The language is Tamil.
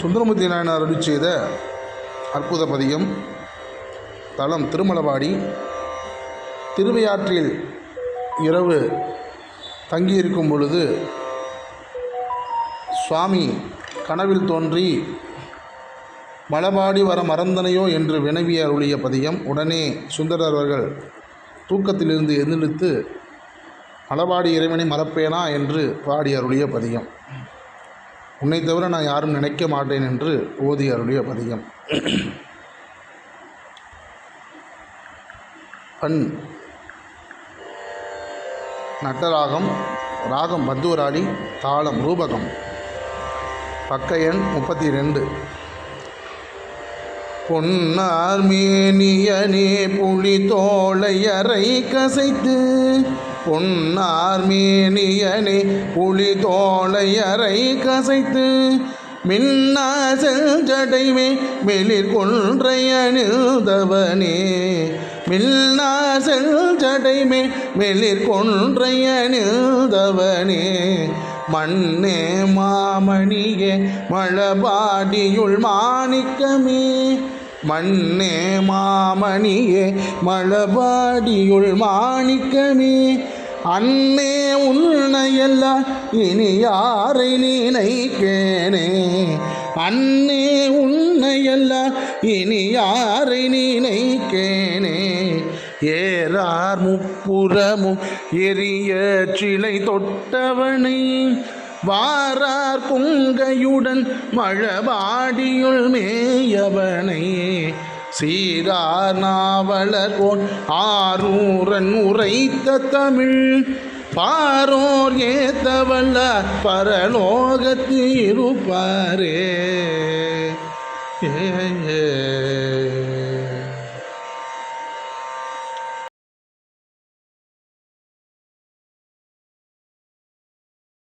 சுந்தரமூர்த்தி நாயனார் அருளி செய்த அற்புத பதிகம் தலம் திருமலவாடி திருவையாற்றில் இரவு தங்கியிருக்கும் பொழுது சுவாமி கனவில் தோன்றி மலபாடி வர மறந்தனையோ? என்று வினவிய அருளிய பதிகம். உடனே சுந்தரர் அவர்கள் தூக்கத்திலிருந்து எந்திரித்து மலபாடி இறைவனை மறப்பேனா? என்று பாடி அருளிய பதிகம். உன்னை தவிர நான் யாரும் நினைக்க மாட்டேன் என்று ஓதி அருளிய பதிகம். பண் நட்டராகம் ராகம் பத்துவராளி தாளம் ரூபகம். பக்க எண் முப்பத்தி ரெண்டு பொன்னார் மேனியனே புலி தோளை கசைத்து பொன்னார் மேனியனே புலி தோளையரை கசைத்து மின்னாசல் ஜடைமே மெளிர் கொன்றை அணிந்தவனே. மின்னாசல் மெளிர் கொன்றை அணிந்தவனே. மண்ணே மாமணியே மழபாடியுள் மாணிக்கமே. மண்ணே மாமணியே மழபாடியுள் மாணிக்கமே. அன்னே உன்னையெல்லாம் இனி யாரை நினைக்கேனே? அன்னே உன்னையெல்லாம் இனி யாரை நினைக்கேனே? ஏறார் முப்புறமும் எரிய சிலை தொட்டவனை வாரார் குங்கையுடன் மழபாடியுள் மேயவனை. சீரார் நாவலர் கோன் ஆரூரன் உரைத்த தமிழ் பாரோர் ஏத்தவல்ல பரலோகத்தில் இருப்பாரே ஏ.